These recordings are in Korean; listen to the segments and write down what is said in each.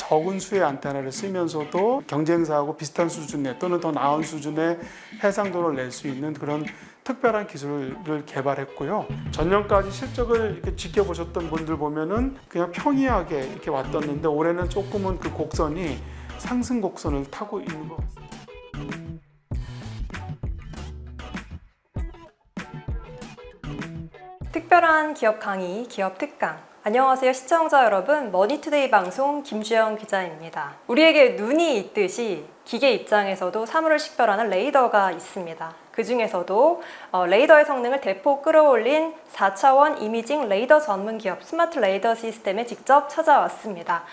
적은 수의 안테나를 쓰면서도 경쟁사하고 비슷한 수준의 또는 더 나은 수준의 해상도를 낼 수 있는 그런 특별한 기술을 개발했고요. 전년까지 실적을 이렇게 지켜보셨던 분들 보면은 그냥 평이하게 이렇게 왔었는데 올해는 조금은 그 곡선이 상승 곡선을 타고 있는 것 같습니다. 특별한 기업 강의, 기업 특강. 안녕하세요, 시청자 여러분. 머니투데이 방송 김주영 기자입니다. 우리에게 눈이 있듯이 기계 입장에서도 사물을 식별하는 레이더가 있습니다. 그 중에서도 어, 레이더의 성능을 대폭 끌어올린 4차원 이미징 레이더 전문 기업 스마트 레이더 시스템에 직접 찾아왔습니다.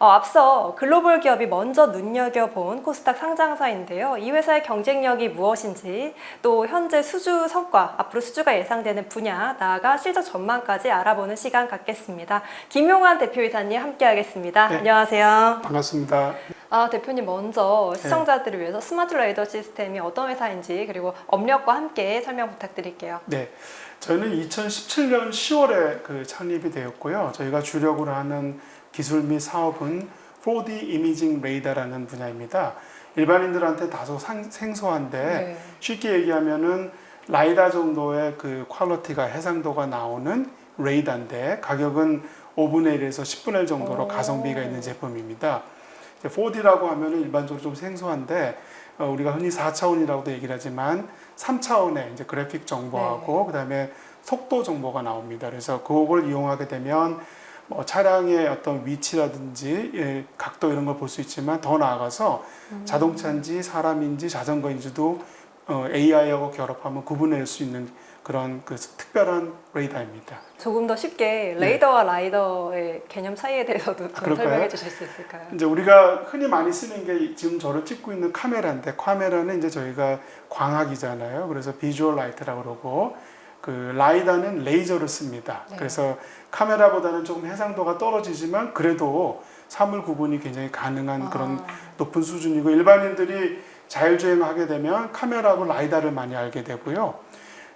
어, 앞서 글로벌 기업이 먼저 눈여겨본 코스닥 상장사인데요. 이 회사의 경쟁력이 무엇인지, 또 현재 수주 성과, 앞으로 수주가 예상되는 분야, 나아가 실적 전망까지 알아보는 시간 갖겠습니다. 김용환 대표이사님 함께하겠습니다. 네. 안녕하세요. 반갑습니다. 아 대표님 먼저 네. 시청자들을 위해서 스마트 레이더 시스템이 어떤 회사인지 그리고 업력과 함께 설명 부탁드릴게요. 네, 저희는 2017년 10월에 그 창립이 되었고요. 저희가 주력으로 하는 기술 및 사업은 4D 이미징 레이더라는 분야입니다. 일반인들한테 다소 상- 생소한데 네. 쉽게 얘기하면은 라이다 정도의 그 퀄리티가 해상도가 나오는 레이더인데 가격은 5분의 1에서 10분의 1 정도로 오. 가성비가 있는 제품입니다. 4D라고 하면은 일반적으로 좀 생소한데 어, 우리가 흔히 4차원이라고도 얘기를 하지만 3차원의 이제 그래픽 정보하고 그다음에 속도 정보가 나옵니다. 그래서 그걸 이용하게 되면 뭐 차량의 어떤 위치라든지 예, 각도 이런 걸 볼 수 있지만 더 나아가서 자동차인지 사람인지 자전거인지도 어, AI하고 결합하면 구분할 수 있는 그런 그 특별한 레이더입니다. 조금 더 쉽게 레이더와 라이더의 개념 차이에 대해서도 좀 네. 아? 설명해 주실 수 있을까요? 이제 우리가 흔히 많이 쓰는 게 지금 저를 찍고 있는 카메라인데 카메라는 이제 저희가 광학이잖아요. 그래서 비주얼 라이트라고 그러고 그 라이다는 레이저를 씁니다. 네. 그래서 카메라보다는 조금 해상도가 떨어지지만 그래도 사물 구분이 굉장히 가능한 그런 아, 높은 수준이고 일반인들이 자율주행하게 되면 카메라하고 라이다를 많이 알게 되고요.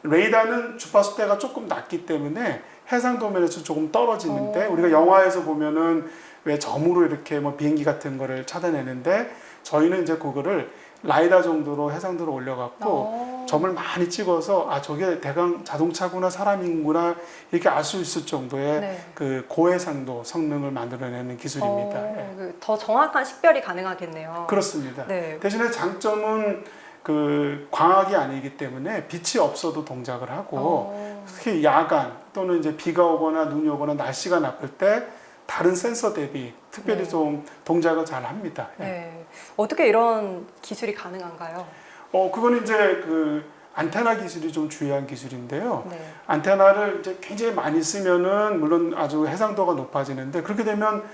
레이다는 주파수대가 조금 낮기 때문에 해상도 면에서 조금 떨어지는데 오. 우리가 영화에서 보면은 왜 점으로 이렇게 뭐 비행기 같은 거를 찾아내는데 저희는 이제 그거를 라이다 정도로 해상도를 올려갖고 어. 점을 많이 찍어서 아 저게 대강 자동차구나 사람인구나 이렇게 알 수 있을 정도의 네. 그 고해상도 성능을 만들어내는 기술입니다. 예. 어, 그더 정확한 식별이 가능하겠네요. 그렇습니다. 네. 대신에 장점은 그 광학이 아니기 때문에 빛이 없어도 동작을 하고 어. 특히 야간 또는 이제 비가 오거나 눈이 오거나 날씨가 나쁠 때 다른 센서 대비 특별히 네. 좀 동작을 잘 합니다. 예. 네. 어떻게 이런 기술이 가능한가요? 어 그거는 이제 그 안테나 기술이 좀 중요한 기술인데요. 네. 안테나를 이제 굉장히 많이 쓰면은 물론 아주 해상도가 높아지는데 그렇게 되면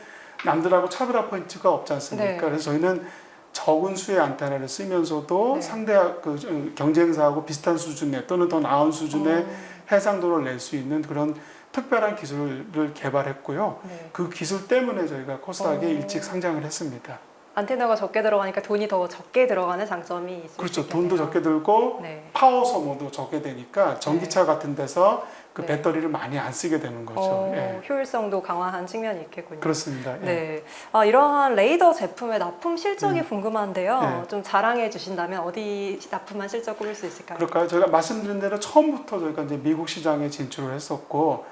남들하고 차별화 포인트가 없지 않습니까? 네. 그래서 저희는 적은 수의 안테나를 쓰면서도 네. 상대 그 경쟁사하고 비슷한 수준의 또는 더 나은 수준의 어, 해상도를 낼 수 있는 그런 특별한 기술을 개발했고요. 네. 그 기술 때문에 저희가 코스닥에 어. 일찍 상장을 했습니다. 안테나가 적게 들어가니까 돈이 더 적게 들어가는 장점이 있을 그렇죠. 수 돈도. 적게 들고 네. 파워 소모도 적게 되니까 전기차 같은 데서 그 네. 배터리를 많이 안 쓰게 되는 거죠. 어, 예. 효율성도 강화한 측면이 있겠군요. 그렇습니다. 예. 네. 아, 이러한 레이더 제품의 납품 실적이 음. 궁금한데요. 네. 좀 자랑해 주신다면 어디 납품한 실적 꼽을 수 있을까요? 그럴까요? 저희가 말씀드린 대로 처음부터 저희가 이제 미국 시장에 진출을 했었고,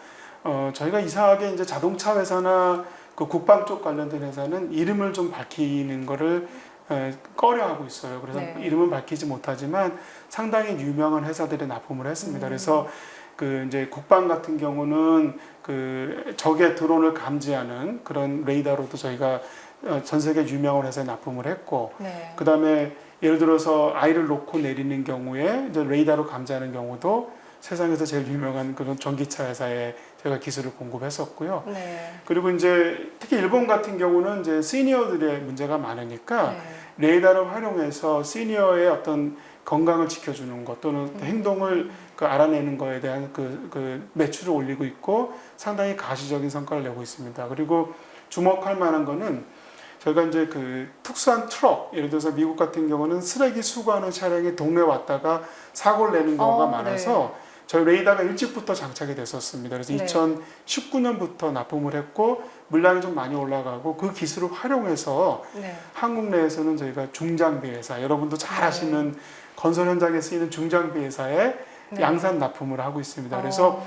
어, 저희가 이상하게 이제 자동차 회사나 그 국방 쪽 관련된 회사는 이름을 좀 밝히는 거를 에, 꺼려하고 있어요. 그래서 네. 이름은 밝히지 못하지만 상당히 유명한 회사들에 납품을 했습니다. 음. 그래서 그 이제 국방 같은 경우는 그 적의 드론을 감지하는 그런 레이더로도 저희가 어, 전 세계 유명한 회사에 납품을 했고, 네. 그 다음에 예를 들어서 아이를 놓고 내리는 경우에 이제 레이더로 감지하는 경우도 세상에서 제일 유명한 그런 전기차 회사에 제가 기술을 공급했었고요. 네. 그리고 이제 특히 일본 같은 경우는 이제 시니어들의 문제가 많으니까 네. 레이더를 활용해서 시니어의 어떤 건강을 지켜주는 것 또는 음. 행동을 그 알아내는 거에 대한 그, 그 매출을 올리고 있고 상당히 가시적인 성과를 내고 있습니다. 그리고 주목할 만한 거는 저희가 이제 그 특수한 트럭, 예를 들어서 미국 같은 경우는 쓰레기 수거하는 차량이 동네 왔다가 사고를 내는 경우가 어, 많아서 저희 레이더가 일찍부터 장착이 됐었습니다. 그래서 네. 2019년부터 납품을 했고 물량이 좀 많이 올라가고 그 기술을 활용해서 네. 한국 내에서는 저희가 중장비 회사 여러분도 잘 네. 아시는 건설 현장에 쓰이는 중장비 회사에 네. 양산 납품을 하고 있습니다. 그래서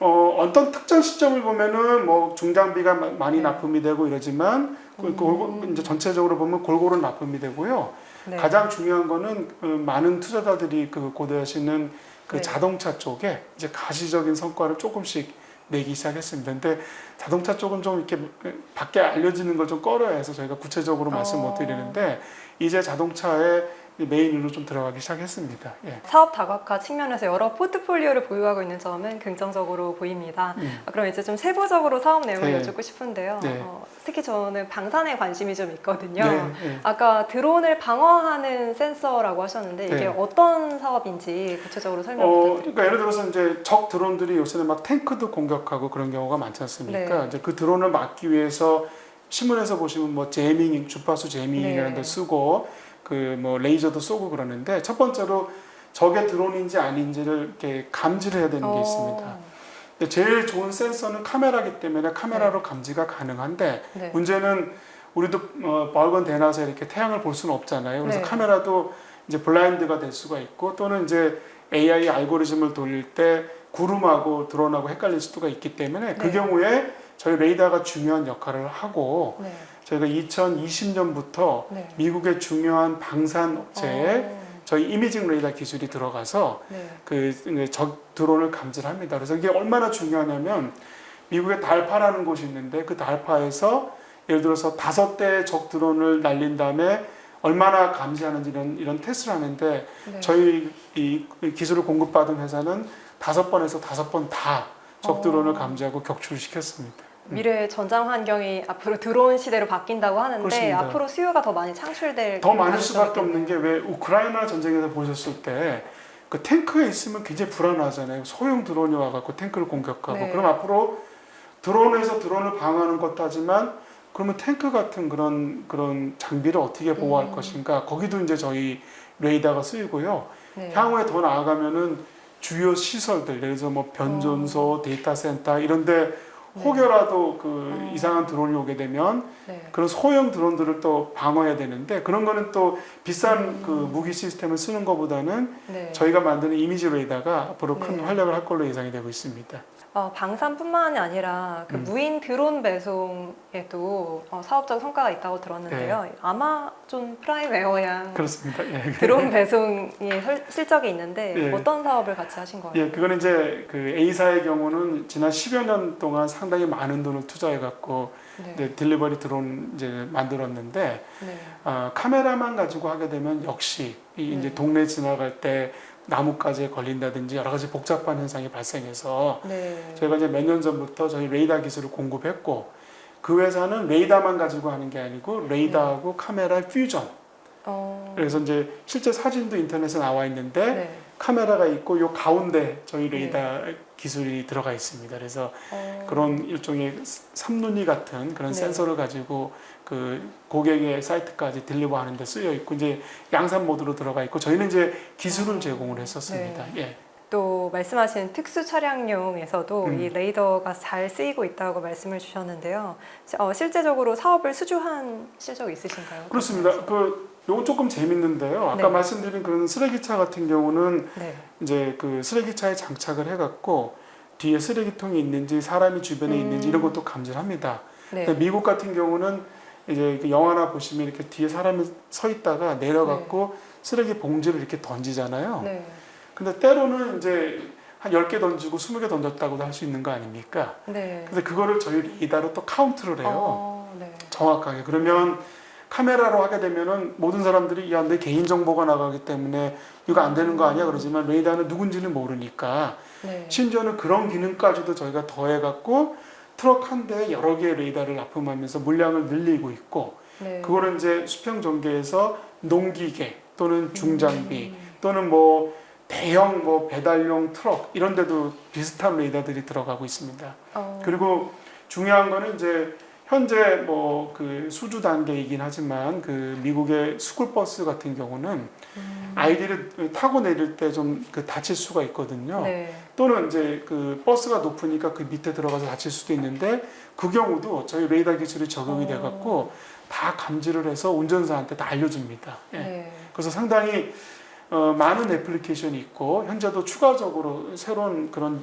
어, 어, 어떤 특정 시점을 보면은 뭐 중장비가 마- 많이 네. 납품이 되고 이러지만 그, 골고, 이제 전체적으로 보면 골고루 납품이 되고요. 네. 가장 중요한 거는 그 많은 투자자들이 그 고대하시는 그 네. 자동차 쪽에 이제 가시적인 성과를 조금씩 내기 시작했습니다. 근데 자동차 쪽은 좀 이렇게 밖에 알려지는 걸 좀 꺼려야 해서 저희가 구체적으로 말씀 어. 못 드리는데 이제 자동차의 메인으로 좀 들어가기 시작했습니다. 예. 사업 다각화 측면에서 여러 포트폴리오를 보유하고 있는 점은 긍정적으로 보입니다. 음. 아, 그럼 이제 좀 세부적으로 사업 내용을 네. 여쭙고 싶은데요. 네. 어, 특히 저는 방산에 관심이 좀 있거든요. 네, 네. 아까 드론을 방어하는 센서라게 하셨는데 이게 네. 어떤 사업인지 구체적으로 설명 어, 부탁드립니다. 그러니까 예를 들어서 이제 적 드론들이 요새는 막 탱크도 공격하고 그런 경우가 많지 않습니까? 네. 이제 그 드론을 막기 위해서 신문에서 보시면 뭐 제밍, 주파수 제밍이라는 네. 걸 쓰고 그 뭐 레이저도 쏘고 그러는데 첫 번째로 적의 드론인지 아닌지를 이렇게 감지를 해야 되는 게 어, 있습니다. 근데 제일 좋은 센서는 카메라기 때문에 카메라로 감지가 가능한데 네. 문제는 우리도 어, 멀건 대나서 이렇게 태양을 볼 수는 없잖아요. 그래서 네. 카메라도 이제 블라인드가 될 수가 있고 또는 이제 AI 알고리즘을 돌릴 때 구름하고 드론하고 헷갈릴 수가 있기 때문에 그 네. 경우에 저희 레이더가 중요한 역할을 하고 네. 저희가 2020년부터 네. 미국의 중요한 방산 업체에 어, 저희 이미징 레이더 기술이 들어가서 네. 그 적 드론을 감지를 합니다. 그래서 이게 얼마나 중요하냐면 미국의 달파라는 곳이 있는데 그 달파에서 예를 들어서 다섯 대의 적 드론을 날린 다음에 얼마나 감지하는지 이런 이런 테스트를 하는데 네. 저희 이 기술을 공급받은 회사는 다섯 번에서 다섯 번 다적 어. 드론을 감지하고 격추를 시켰습니다. 미래 전장 환경이 앞으로 드론 시대로 바뀐다고 하는데 그렇습니다. 앞으로 수요가 더 많이 창출될 더 많을 수밖에. 없는 게 왜 우크라이나 전쟁에서 보셨을 때 그 탱크에 있으면 굉장히 불안하잖아요. 소형 드론이 와갖고 탱크를 공격하고 네. 그럼 앞으로 드론에서 드론을 방어하는 것도 하지만 그러면 탱크 같은 그런 그런 장비를 어떻게 보호할 음. 것인가 거기도 이제 저희 레이더가 쓰이고요. 네. 향후에 더 나아가면은 주요 시설들 예를 들어서 뭐 변전소, 데이터 센터 이런데 네. 혹여라도 그 어. 이상한 드론이 오게 되면 네. 그런 소형 드론들을 또 방어해야 되는데 그런 거는 또 비싼 음. 그 무기 시스템을 쓰는 것보다는 네. 저희가 만드는 이미지 레이더가 앞으로 큰 네. 활약을 할 걸로 예상이 되고 있습니다. 어, 방산뿐만이 아니라 그 음. 무인 드론 배송에도 어, 사업적 성과가 있다고 들었는데요. 아마 존 프라임 에어양 그렇습니다. 예. 네. 드론 배송이 설- 실적이 있는데 예. 어떤 사업을 같이 하신 거예요? 예, 그거는 이제 그 A사의 경우는 지난 10여 년 동안 상당히 많은 돈을 투자해 갖고 네. 이제 딜리버리 드론 이제 만들었는데 네. 아, 카메라만 가지고 하게 되면 역시 이 이제 네. 동네 지나갈 때 나뭇가지에 걸린다든지 여러 가지 복잡한 현상이 발생해서 네. 저희가 이제 몇 년 전부터 저희 레이더 기술을 공급했고 그 회사는 레이더만 가지고 하는 게 아니고 레이더하고 카메라 퓨전 어, 그래서 이제 실제 사진도 인터넷에 나와 있는데 네. 카메라가 있고 요 가운데 저희 네. 레이더 기술이 들어가 있습니다. 그래서 어, 그런 일종의 삼눈이 같은 그런 네. 센서를 가지고 그 고객의 사이트까지 딜리버하는 데 쓰여 있고 이제 양산 모드로 들어가 있고 저희는 이제 기술을 아, 제공을 했었습니다. 예. 또 말씀하신 특수 차량용에서도 음. 이 레이더가 잘 쓰이고 있다고 말씀을 주셨는데요. 어, 실제적으로 사업을 수주한 실적 있으신가요? 그렇습니다. 그 요건 조금 재밌는데요. 아까 네. 말씀드린 그런 쓰레기차 같은 경우는 네. 이제 그 쓰레기차에 장착을 해갖고 뒤에 쓰레기통이 있는지 사람이 주변에 음. 있는지 이런 것도 감지를 합니다. 네. 미국 같은 경우는 이제 그 영화나 보시면 이렇게 뒤에 사람이 서 있다가 내려갖고 쓰레기 봉지를 이렇게 던지잖아요. 네. 근데 때로는 이제 한 10개 던지고 20개 던졌다고도 할 수 있는 거 아닙니까? 네. 근데 그거를 저희 레이더로 또 카운트를 해요. 어, 네. 정확하게. 그러면 카메라로 하게 되면은 모든 사람들이 야, 내 개인 정보가 나가기 때문에 이거 안 되는 거 아니야? 그러지만 레이더는 누군지는 모르니까 네. 심지어는 그런 기능까지도 저희가 더해갖고 트럭 한 대에 여러 개의 레이더를 납품하면서 물량을 늘리고 있고 네. 그거를 이제 수평 전개에서 농기계 또는 중장비 음. 또는 뭐 대형 뭐 배달용 트럭 이런 데도 비슷한 레이더들이 들어가고 있습니다. 어, 그리고 중요한 거는 이제 현재 뭐 그 수주 단계이긴 하지만 그 미국의 스쿨버스 같은 경우는 음. 아이들이 타고 내릴 때 좀 그 다칠 수가 있거든요. 네. 또는 이제 그 버스가 높으니까 그 밑에 들어가서 다칠 수도 있는데 그 경우도 저희 레이더 기술이 적용이 어. 돼 갖고 다 감지를 해서 운전사한테 다 알려줍니다. 예. 네. 그래서 상당히 어, 많은 애플리케이션이 있고 현재도 추가적으로 새로운 그런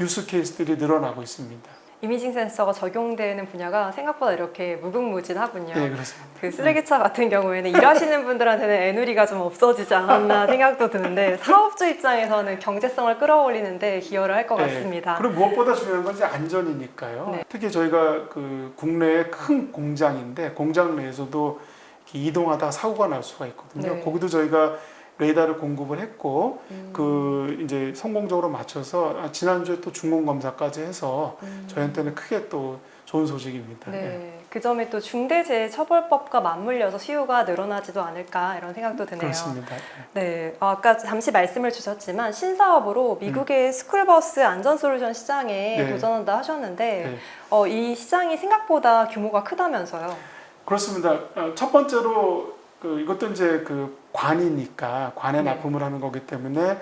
유스 케이스들이 늘어나고 있습니다. 이미징 센서가 적용되는 분야가 생각보다 이렇게 무궁무진하군요. 네, 그렇습니다. 그 쓰레기차 같은 경우에는 일하시는 분들한테는 애누리가 좀 없어지지 않았나 생각도 드는데 사업주 입장에서는 경제성을 끌어올리는데 기여를 할 것 네. 같습니다. 그리고 무엇보다 중요한 건 이제 안전이니까요. 네. 특히 저희가 그 국내에 큰 공장인데 공장 내에서도 이렇게 이동하다가 사고가 날 수가 있거든요. 네. 거기도 저희가 레이더를 공급을 했고 음, 그 이제 성공적으로 맞춰서 아, 지난주에 또 중공 검사까지 해서 음. 저희한테는 크게 또 좋은 소식입니다. 예. 네, 그 점이 또 중대재해처벌법과 맞물려서 수요가 늘어나지도 않을까 이런 생각도 드네요. 그렇습니다. 예. 네, 어, 아까 잠시 말씀을 주셨지만 신사업으로 미국의 스쿨버스 안전 솔루션 시장에 네. 도전한다 하셨는데 네. 어, 이 시장이 생각보다 규모가 크다면서요. 그렇습니다. 어, 첫 번째로 그 이것도 이제 그 관이니까 관에 네. 납품을 하는 거기 때문에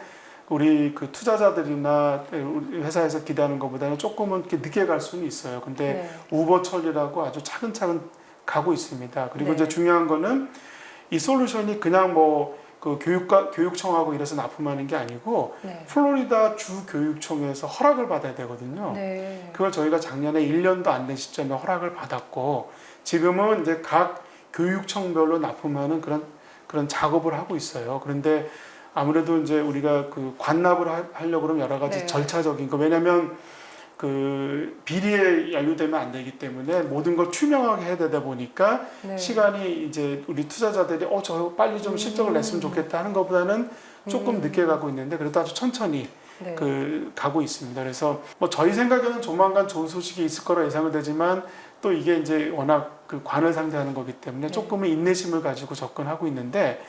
우리 그 투자자들이나 우리 회사에서 기대하는 것보다는 조금은 이렇게 늦게 갈 수는 있어요. 근데 네. 우버 처리라고 아주 차근차근 가고 있습니다. 그리고 네. 이제 중요한 거는 이 솔루션이 그냥 뭐 그 교육과 교육청하고 이래서 납품하는 게 아니고 네. 플로리다 주 교육청에서 허락을 받아야 되거든요. 네. 그걸 저희가 작년에 1년도 안 된 시점에 허락을 받았고 지금은 이제 각 교육청별로 납품하는 그런 그런 작업을 하고 있어요. 그런데 아무래도 이제 우리가 그 관납을 하- 하려고 그러면 여러 가지 네. 절차적인 거 왜냐하면 그 비리에 연루되면 안 되기 때문에 모든 걸 투명하게 해야 되다 보니까 네. 시간이 이제 우리 투자자들이 어 저 빨리 좀 실적을 음. 냈으면 좋겠다 하는 것보다는 조금 음. 늦게 가고 있는데 그래도 아주 천천히 네. 그 가고 있습니다. 그래서 뭐 저희 생각에는 조만간 좋은 소식이 있을 거라 예상은 되지만 또 이게 이제 워낙 그 관을 상대하는 거기 때문에 네. 조금의 인내심을 가지고 접근하고 있는데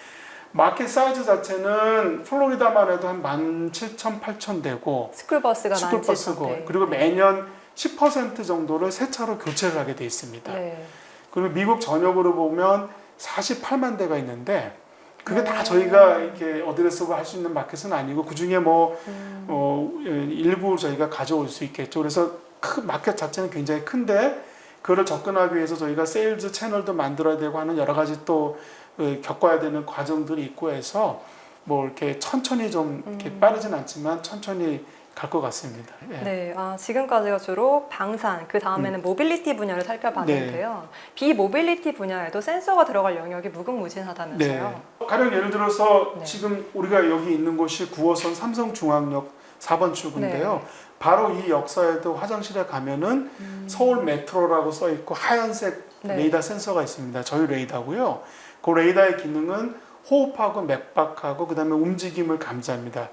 마켓 사이즈 자체는 플로리다만 해도 한 17,000, 8,000 되고 스쿨버스가 스쿨버스고. 그리고 매년 10% 정도를 새 차로 교체를 하게 돼 있습니다. 네. 그리고 미국 전역으로 보면 48만 대가 있는데 그게 다 오. 저희가 이렇게 어드레스로 할 수 있는 마켓은 아니고 그 중에 뭐 음. 어, 일부 저희가 가져올 수 있겠죠. 그래서 크, 마켓 자체는 굉장히 큰데 그거를 접근하기 위해서 저희가 세일즈 채널도 만들어야 되고 하는 여러 가지 또 어, 겪어야 되는 과정들이 있고 해서 뭐 이렇게 천천히 좀 이렇게 음. 빠르진 않지만 천천히 갈 것 같습니다. 예. 네, 아, 지금까지가 주로 방산, 그 다음에는 음. 모빌리티 분야를 살펴봤는데요. 네. 비모빌리티 분야에도 센서가 들어갈 영역이 무궁무진하다면서요. 네. 가령 예를 들어서 네. 지금 우리가 여기 있는 곳이 9호선 삼성중앙역 4번 출구인데요. 네. 바로 이 역사에도 화장실에 가면은 음. 서울 메트로라고 써 있고 하얀색 네. 레이더 센서가 있습니다. 저희 레이더고요. 그 레이더의 기능은 호흡하고 맥박하고 그다음에 움직임을 감지합니다.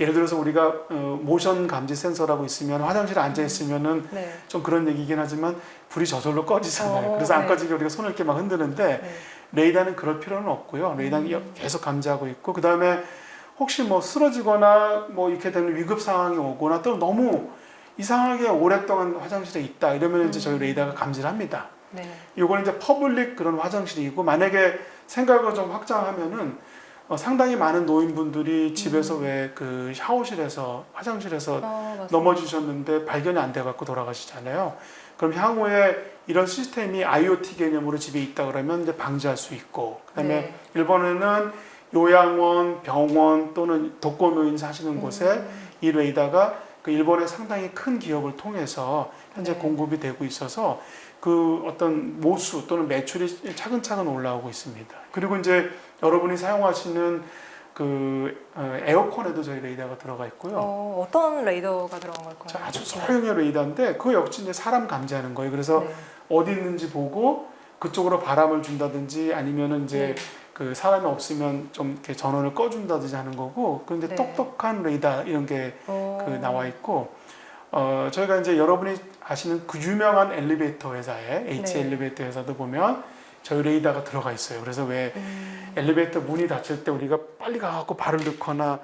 예를 들어서 우리가 어, 모션 감지 센서라고 있으면 화장실에 앉아 있으면은 네. 좀 그런 얘기긴 하지만 불이 저절로 꺼지잖아요. 어, 그래서 안 네. 꺼지게 우리가 손을 이렇게 막 흔드는데 네. 레이더는 그럴 필요는 없고요. 레이더는 음. 계속 감지하고 있고 그 다음에 혹시 뭐 쓰러지거나 뭐 이렇게 되는 위급 상황이 오거나 또 너무 이상하게 오랫동안 화장실에 있다 이러면 이제 저희 음. 레이더가 감지를 합니다. 네. 이거는 이제 퍼블릭 그런 화장실이고 만약에 생각을 좀 확장하면은 어, 상당히 많은 노인분들이 집에서 왜그 샤워실에서 화장실에서 어, 맞습니다. 넘어지셨는데 발견이 안 돼 갖고 돌아가시잖아요. 그럼 향후에 이런 시스템이 IoT 개념으로 집에 있다 그러면 이제 방지할 수 있고 그다음에 네. 일본에는 요양원, 병원 또는 독거노인 사시는 곳에 음. 이 레이더가 그 일본의 상당히 큰 기업을 통해서 현재 네. 공급이 되고 있어서 그 어떤 모수 또는 매출이 차근차근 올라오고 있습니다. 그리고 이제 여러분이 사용하시는 그 어, 에어컨에도 저희 레이더가 들어가 있고요. 어, 어떤 레이더가 들어간 걸까요? 자, 아주 소형의 레이더인데 그 역시 이제 사람 감지하는 거예요. 그래서 네. 어디 있는지 보고 그쪽으로 바람을 준다든지 아니면은 이제 네. 그 사람이 없으면 좀 이렇게 전원을 꺼준다든지 하는 거고 그런데 네. 똑똑한 레이더 이런 게그 어, 나와 있고 어 저희가 이제 여러분이 아시는 그 유명한 엘리베이터 회사에 H 네. 엘리베이터 회사도 보면 저희 레이더가 들어가 있어요. 그래서 왜 음. 엘리베이터 문이 닫힐 때 우리가 빨리 가갖고 발을 넣거나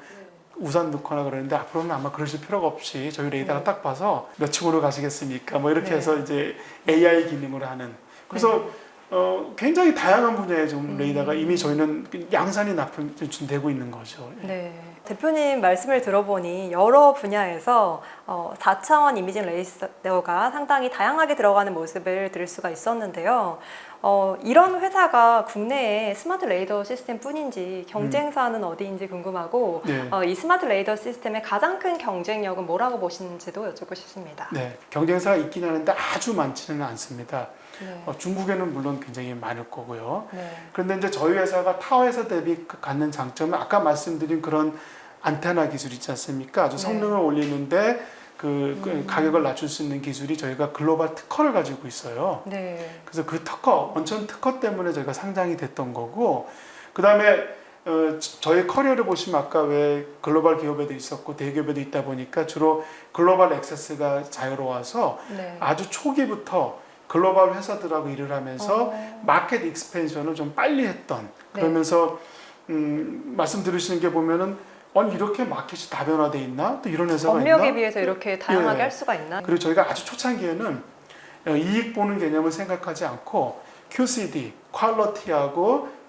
우산 넣거나 그러는데 앞으로는 아마 그러실 필요가 없이 저희 레이더가 네. 딱 봐서 몇 층으로 가시겠습니까? 뭐 이렇게 네. 해서 이제 AI 기능으로 하는 그래서 어, 굉장히 다양한 분야의 좀 음. 레이더가 이미 저희는 양산이 납품되고 있는 거죠. 예. 네. 대표님 말씀을 들어보니 여러 분야에서 어, 4차원 이미징 레이더가 상당히 다양하게 들어가는 모습을 들을 수가 있었는데요. 어, 이런 회사가 국내에 스마트 레이더 시스템 뿐인지 경쟁사는 어디인지 궁금하고 네. 어, 이 스마트 레이더 시스템의 가장 큰 경쟁력은 뭐라고 보시는지도 여쭙고 싶습니다. 네, 경쟁사가 있긴 하는데 아주 많지는 않습니다. 네. 어, 중국에는 물론 굉장히 많을 거고요. 네. 그런데 이제 저희 회사가 타 회사 대비 그 갖는 장점은 아까 말씀드린 그런 안테나 기술 있지 않습니까? 아주 네. 성능을 올리는데 그, 그 음. 가격을 낮출 수 있는 기술이 저희가 글로벌 특허를 가지고 있어요. 네. 그래서 그 특허, 원천 특허 때문에 저희가 상장이 됐던 거고, 그 다음에 어, 저- 저희 커리어를 보시면 아까 왜 글로벌 기업에도 있었고 대기업에도 있다 보니까 주로 글로벌 액세스가 자유로워서 네. 아주 초기부터 글로벌 회사들하고 일을 하면서 어, 마켓 익스펜션을 좀 빨리 했던 네. 그러면서 음, 말씀 들으시는 게 보면은 아니 이렇게 마켓이 다변화돼 있나 또 이런 회사가 있나 비해서 이렇게 다양하게 예. 할 수가 있나? 그리고 저희가 아주 초창기에는 어, 이익 보는 개념을 생각하지 않고 QCD 퀄러티하고 어, 그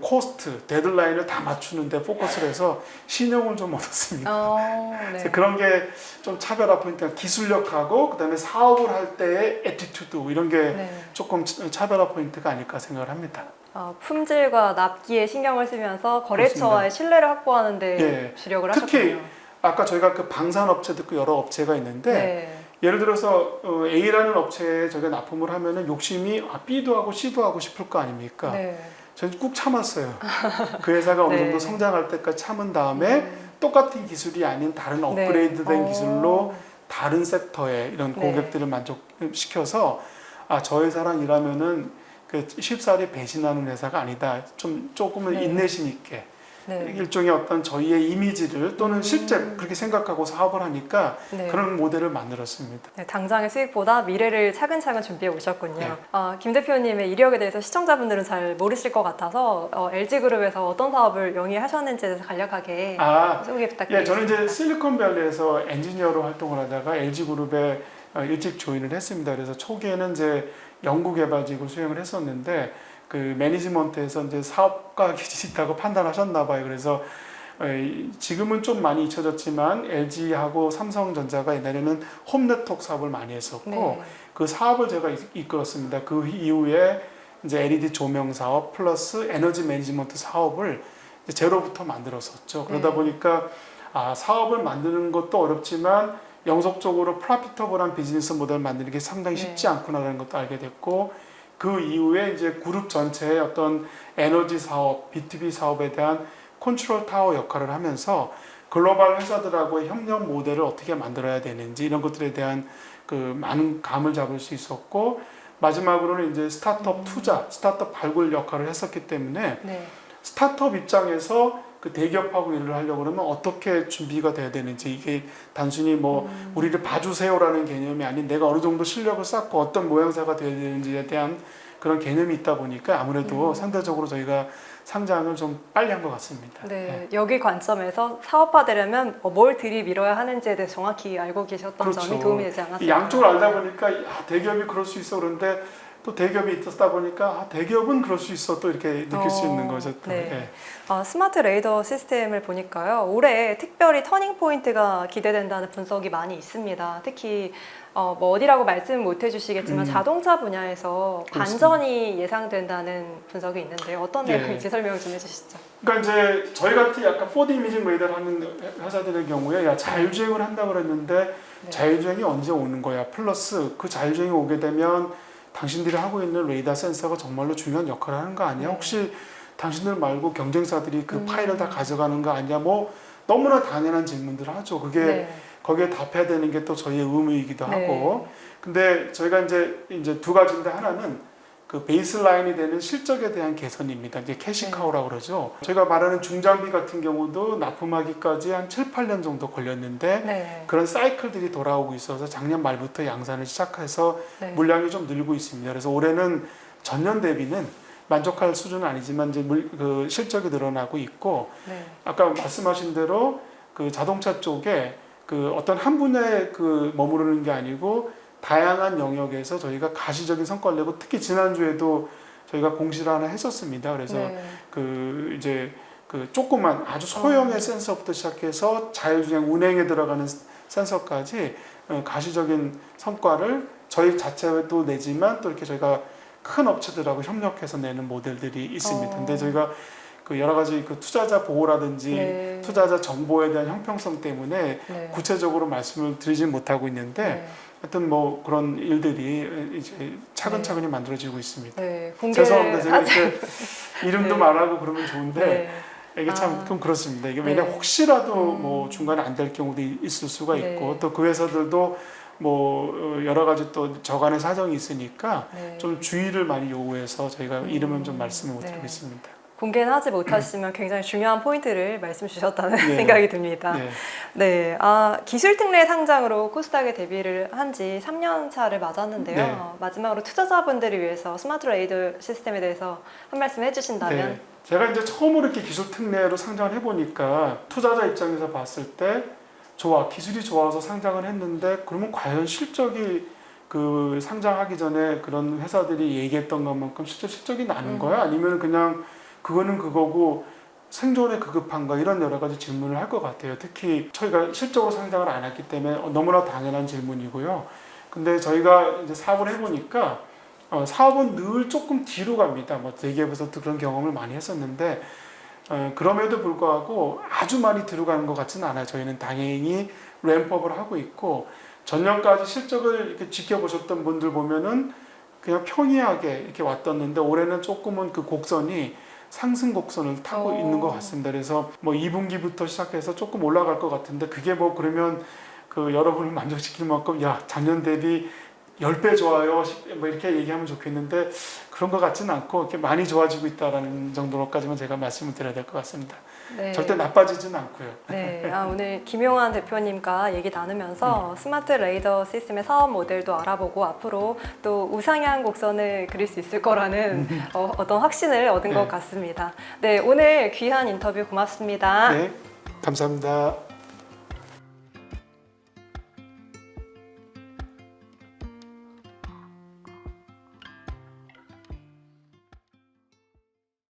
코스트 데드라인을 다 맞추는데 포커스를 해서 신용을 좀 얻었습니다. 어, 네. 그런 게 좀 차별화 포인트가 기술력하고 그다음에 사업을 할 때의 애티튜드 이런 게 네. 조금 차별화 포인트가 아닐까 생각을 합니다. 어, 품질과 납기에 신경을 쓰면서 거래처와의 신뢰를 확보하는데 예. 주력을 특히 하셨군요. 아까 저희가 그 방산 업체도 있고 여러 업체가 있는데 네. 예를 들어서 어, A라는 업체에 저희가 납품을 하면은 욕심이 아, B도 하고 C도 하고 싶을 거 아닙니까? 네. 저는 꾹 참았어요. 그 회사가 어느 네. 정도 성장할 때까지 참은 다음에 똑같은 기술이 아닌 다른 네. 업그레이드된 어. 기술로 다른 섹터에 이런 네. 고객들을 만족시켜서 아 저 회사랑 일하면은 그 쉽사리 배신하는 회사가 아니다. 좀 조금은 네. 인내심 있게 네. 일종의 어떤 저희의 이미지를 또는 음. 실제 그렇게 생각하고 사업을 하니까 네. 그런 모델을 만들었습니다. 네, 당장의 수익보다 미래를 차근차근 준비해 오셨군요. 네. 아, 김 대표님의 이력에 대해서 시청자분들은 잘 모르실 것 같아서 어, LG그룹에서 어떤 사업을 영위하셨는지에 대해서 간략하게 아, 소개 예, 부탁드립니다. 저는 이제 실리콘밸리에서 엔지니어로 활동을 하다가 LG 그룹에 어, 일찍 조인을 했습니다. 그래서 초기에는 이제 연구 개발직을 수행을 했었는데 그 매니지먼트에서 이제 사업가 기질이 있다고 판단하셨나 봐요. 그래서 지금은 좀 많이 잊혀졌지만 LG하고 삼성전자가 옛날에는 홈 네트워크 사업을 많이 했었고 네. 그 사업을 제가 이- 이끌었습니다. 그 이후에 이제 LED 조명 사업 플러스 에너지 매니지먼트 사업을 이제 제로부터 만들었었죠. 그러다 네. 보니까 아, 사업을 만드는 것도 어렵지만 영속적으로 프라피터블한 비즈니스 모델 만드는 게 상당히 네. 쉽지 않구나라는 것도 알게 됐고 그 이후에 이제 그룹 전체의 어떤 에너지 사업, B2B 사업에 대한 컨트롤 타워 역할을 하면서 글로벌 회사들하고의 협력 모델을 어떻게 만들어야 되는지 이런 것들에 대한 그 많은 감을 잡을 수 있었고 마지막으로는 이제 스타트업 투자, 스타트업 발굴 역할을 했었기 때문에 네. 스타트업 입장에서 그 대기업하고 일을 하려고 그러면 어떻게 준비가 돼야 되는지 이게 단순히 뭐 음. 우리를 봐주세요라는 개념이 아닌 내가 어느 정도 실력을 쌓고 어떤 모양새가 되어야 되는지에 대한 그런 개념이 있다 보니까 아무래도 음. 상대적으로 저희가 상장을 좀 빨리 한 것 같습니다. 네, 여기 관점에서 사업화되려면 어, 뭘 들이밀어야 하는지에 대해 정확히 알고 계셨던 그렇죠. 점이 도움이 되지 이 않았을까. 양쪽을 알다 보니까 야, 대기업이 그럴 수 있어 그런데 또 대기업이 있었다 보니까 아, 대기업은 그럴 수 있어 또 이렇게 느낄 수 어, 있는 거죠. 또. 네. 예. 아, 스마트 레이더 시스템을 보니까요. 올해 특별히 터닝 포인트가 기대된다는 분석이 많이 있습니다. 특히 어, 뭐 어디라고 말씀 못 해주시겠지만 음. 자동차 분야에서 그렇습니다. 반전이 예상된다는 분석이 있는데 어떤 네. 내용인지 설명 좀 해주시죠. 그러니까 이제 저희 같은 약간 4D 이미징 레이더를 하는 회사들의 경우에 야 자율주행을 한다고 그랬는데 네. 자율주행이 언제 오는 거야 플러스 그 자율주행이 오게 되면 당신들이 하고 있는 레이더 센서가 정말로 중요한 역할을 하는 거 아니야 네. 혹시 당신들 말고 경쟁사들이 그 음. 파일을 다 가져가는 거 아니야 뭐 너무나 당연한 질문들을 하죠 그게 네. 거기에 답해야 되는 게 또 저희의 의무이기도 네. 하고 근데 저희가 이제 이제 두 가지인데 하나는 그 베이스라인이 되는 실적에 대한 개선입니다. 이제 캐시카우라고 그러죠. 저희가 말하는 중장비 같은 경우도 납품하기까지 한 7, 8년 정도 걸렸는데 네. 그런 사이클들이 돌아오고 있어서 작년 말부터 양산을 시작해서 네. 물량이 좀 늘고 있습니다. 그래서 올해는 전년 대비는 만족할 수준은 아니지만 이제 물, 그 실적이 늘어나고 있고 네. 아까 말씀하신 대로 그 자동차 쪽에 그 어떤 한 분야에 그 머무르는 게 아니고 다양한 영역에서 저희가 가시적인 성과를 내고 특히 지난주에도 저희가 공시를 하나 했었습니다. 그래서 네. 그 이제 그 조그만 아주 소형의 어. 센서부터 시작해서 자율주행 운행에 들어가는 센서까지 어, 가시적인 성과를 저희 자체도 내지만 또 이렇게 저희가 큰 업체들하고 협력해서 내는 모델들이 있습니다. 어. 근데 저희가 그 여러 가지 그 투자자 보호라든지 네. 투자자 정보에 대한 형평성 때문에 네. 구체적으로 말씀을 드리진 못하고 있는데 네. 하여튼 뭐 그런 일들이 이제 차근차근히 만들어지고 있습니다. 네. 공개 죄송합니다. 제가 이렇게 이름도 네. 말하고 그러면 좋은데 네. 이게 참 아. 좀 그렇습니다. 이게 왜냐 네. 혹시라도 음. 뭐 중간에 안 될 경우도 이- 있을 수가 네. 있고 또그 회사들도 뭐 어, 여러 가지 또 저간의 사정이 있으니까 네. 좀 주의를 많이 요구해서 저희가 음. 이름은 좀 말씀을 못 네. 드리고 있습니다. 공개는 하지 못하시면 굉장히 중요한 포인트를 말씀 주셨다는 네. 생각이 듭니다. 네. 네, 아, 기술 특례 상장으로 코스닥에 데뷔를 한 지 3년 차를 맞았는데요. 네. 마지막으로 투자자분들을 위해서 스마트 레이더 시스템에 대해서 한 말씀 해주신다면. 네. 제가 이제 처음으로 이렇게 기술 특례로 상장을 해보니까 투자자 입장에서 봤을 때 좋아 기술이 좋아서 상장을 했는데 그러면 과연 실적이 그 상장하기 전에 그런 회사들이 얘기했던 것만큼 실제 실적이 나는 음. 거야 아니면 그냥 그거는 그거고 생존에 급급한가 이런 여러 가지 질문을 할 것 같아요. 특히 저희가 실적으로 상장을 안 했기 때문에 너무나 당연한 질문이고요. 근데 저희가 이제 사업을 해보니까 어, 사업은 늘 조금 뒤로 갑니다. 뭐 대기업에서도 그런 경험을 많이 했었는데 어, 그럼에도 불구하고 아주 많이 뒤로 가는 것 같지는 않아요. 저희는 다행히 램프업을 하고 있고 전년까지 실적을 이렇게 지켜보셨던 분들 보면은 그냥 평이하게 이렇게 왔었는데 올해는 조금은 그 곡선이 상승 곡선을 타고 오. 있는 것 같습니다. 그래서 뭐 2분기부터 시작해서 조금 올라갈 것 같은데 그게 뭐 그러면 그 여러분을 만족시킬 만큼 야 작년 대비 10배 좋아요 10배 뭐 이렇게 얘기하면 좋겠는데 그런 것 같지는 않고 이렇게 많이 좋아지고 있다라는 정도로까지만 제가 말씀을 드려야 될 것 같습니다. 네. 절대 나빠지지는 않고요. 네, 아, 오늘 김용환 대표님과 얘기 음. 나누면서 스마트 레이더 시스템의 사업 모델도 알아보고 앞으로 또 우상향 곡선을 그릴 수 있을 거라는 어, 어떤 확신을 얻은 네. 것 같습니다. 네, 오늘 귀한 인터뷰 고맙습니다. 네, 감사합니다.